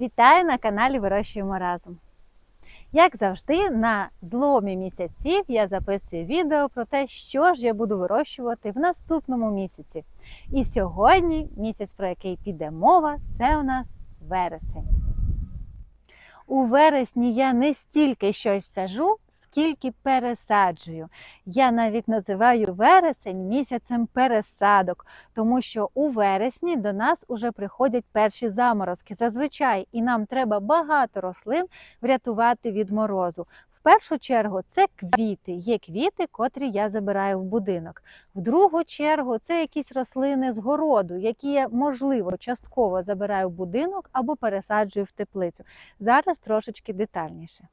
Вітаю на каналі Вирощуємо разом. Як завжди, на зломі місяців я записую відео про те, що ж я буду вирощувати в наступному місяці. І сьогодні місяць, про який піде мова, це у нас вересень. У вересні я не стільки щось сажу, скільки пересаджую. Я навіть називаю вересень місяцем пересадок, тому що у вересні до нас уже приходять перші заморозки зазвичай, і нам треба багато рослин врятувати від морозу. В першу чергу це квіти. Є квіти, котрі я забираю в будинок. В другу чергу це якісь рослини з городу, які я, можливо, частково забираю в будинок або пересаджую в теплицю. Зараз трошечки детальніше.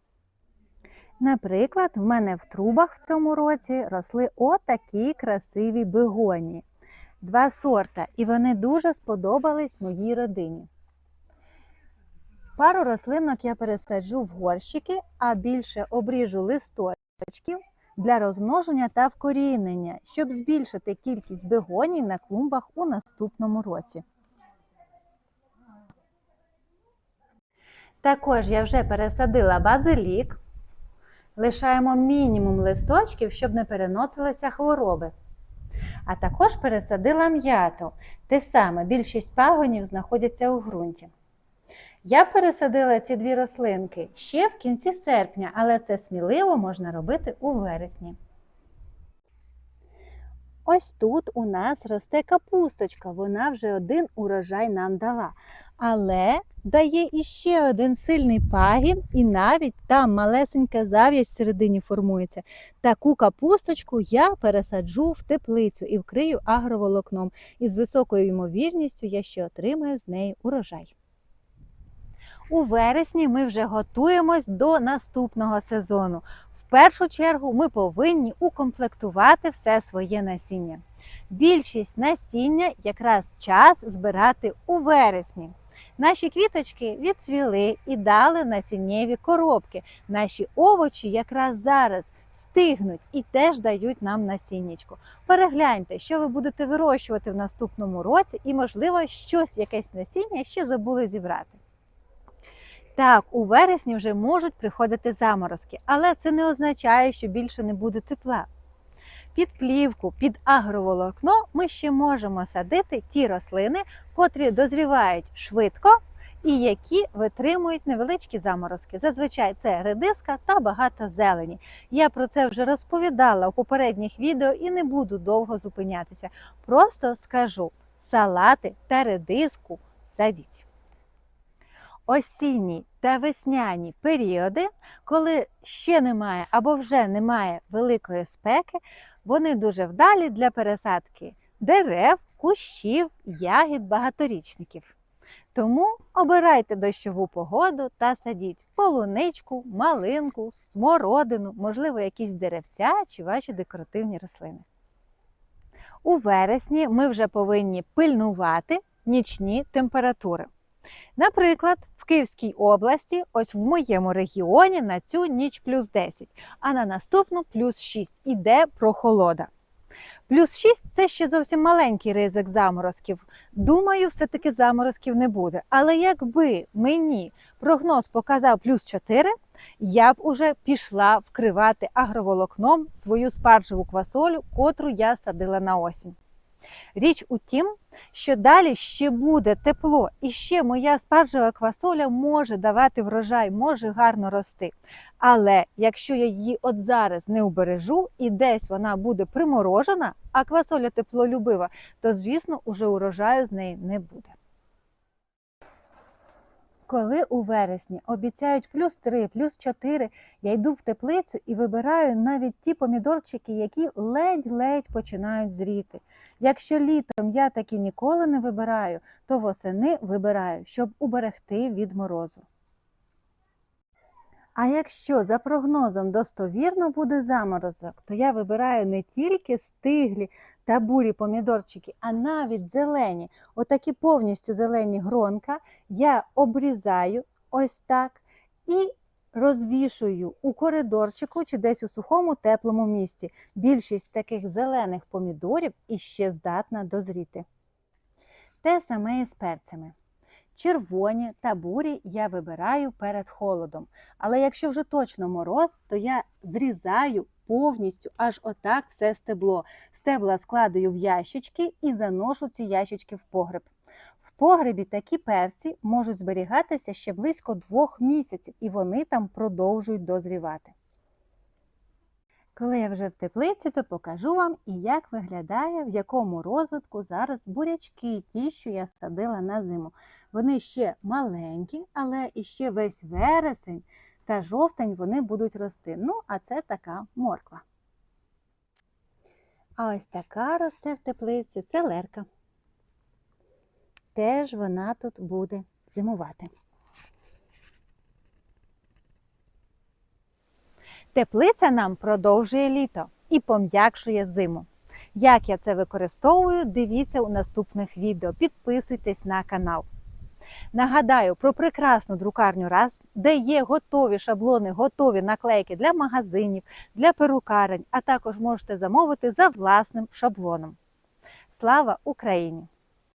Наприклад, в мене в трубах в цьому році росли отакі красиві бегонії. Два сорта, і вони дуже сподобались моїй родині. Пару рослинок я пересаджу в горщики, а більше обріжу листочків для розмноження та вкорінення, щоб збільшити кількість бегоній на клумбах у наступному році. Також я вже пересадила базилік. Лишаємо мінімум листочків, щоб не переносилися хвороби. А також пересадила м'яту. Те саме, більшість пагонів знаходяться у ґрунті. Я пересадила ці дві рослинки ще в кінці серпня, але це сміливо можна робити у вересні. Ось тут у нас росте капусточка, вона вже один урожай нам дала. Але дає іще один сильний пагін, і навіть там малесенька зав'язь всередині формується. Таку капусточку я пересаджу в теплицю і вкрию агроволокном. І з високою ймовірністю я ще отримаю з неї урожай. У вересні ми вже готуємось до наступного сезону. В першу чергу ми повинні укомплектувати все своє насіння. Більшість насіння якраз час збирати у вересні. Наші квіточки відцвіли і дали насіннєві коробки. Наші овочі якраз зараз стигнуть і теж дають нам насіннячко. Перегляньте, що ви будете вирощувати в наступному році, і, можливо, щось якесь насіння ще забули зібрати. Так, у вересні вже можуть приходити заморозки, але це не означає, що більше не буде тепла. Під плівку, під агроволокно ми ще можемо садити ті рослини, котрі дозрівають швидко і які витримують невеличкі заморозки. Зазвичай це редиска та багато зелені. Я про це вже розповідала у попередніх відео і не буду довго зупинятися. Просто скажу: салати та редиску садіть осінні та весняні періоди, коли ще немає або вже немає великої спеки, вони дуже вдалі для пересадки дерев, кущів, ягід, багаторічників. Тому обирайте дощову погоду та садіть полуничку, малинку, смородину, можливо, якісь деревця чи ваші декоративні рослини. У вересні ми вже повинні пильнувати нічні температури. Наприклад, в Київській області, ось в моєму регіоні, на цю ніч плюс 10, а на наступну плюс 6. Іде прохолода. Плюс 6 це ще зовсім маленький ризик заморозків. Думаю, все-таки заморозків не буде. Але якби мені прогноз показав плюс 4, я б уже пішла вкривати агроволокном свою спаржеву квасолю, котру я садила на осінь. Річ у тім, що далі ще буде тепло, і ще моя спаржева квасоля може давати врожай, може гарно рости. Але якщо я її от зараз не убережу і десь вона буде приморожена, а квасоля теплолюбива, то, звісно, уже урожаю з неї не буде. Коли у вересні обіцяють плюс 3, плюс 4, я йду в теплицю і вибираю навіть ті помідорчики, які ледь-ледь починають зріти. Якщо літом я такі ніколи не вибираю, то восени вибираю, щоб уберегти від морозу. А якщо за прогнозом достовірно буде заморозок, то я вибираю не тільки стиглі та бурі помідорчики, а навіть зелені. Отакі повністю зелені гронка я обрізаю ось так і розвішую у коридорчику чи десь у сухому теплому місці. Більшість таких зелених помідорів іще здатна дозріти. Те саме і з перцями. Червоні та бурі я вибираю перед холодом. Але якщо вже точно мороз, то я зрізаю повністю аж отак все стебло. Стебла складую в ящички і заношу ці ящички в погреб. В погребі такі перці можуть зберігатися ще близько двох місяців, і вони там продовжують дозрівати. Коли я вже в теплиці, то покажу вам і як виглядає, в якому розвитку зараз бурячки, ті, що я садила на зиму. Вони ще маленькі, але іще весь вересень та жовтень вони будуть рости. Ну, а це така морква. А ось така росте в теплиці селерка. Теж вона тут буде зимувати. Теплиця нам продовжує літо і пом'якшує зиму. Як я це використовую, дивіться у наступних відео. Підписуйтесь на канал. Нагадаю про прекрасну друкарню раз, де є готові шаблони, готові наклейки для магазинів, для перукарень, а також можете замовити за власним шаблоном. Слава Україні!